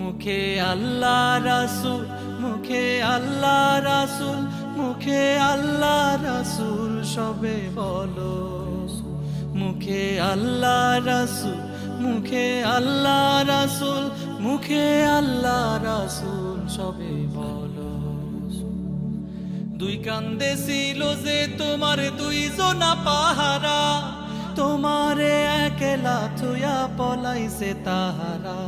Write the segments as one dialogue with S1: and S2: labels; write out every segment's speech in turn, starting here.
S1: মুখে আল্লাহ রাসুল, মুখে আল্লাহ রাসুল, মুখে আল্লাহ রাসুল সবে বলো। মুখে আল্লাহ রাসুল, মুখে আল্লাহ রাসুল, মুখে আল্লাহ রাসুল সবে বলো। দুই কান্দে ছিল যে তোমার দুই জোনা পাহারা, তোমারে একলা থুয়া পলাইছে তাহারা।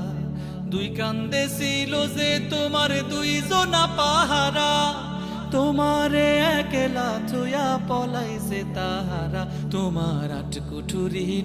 S1: দুই কান্দে ছিল যে তোমার দুই জোনা পাহারা। তোমারে একলা থুয়া পলাইছে তাহারা। তোমার আট কুঠুরি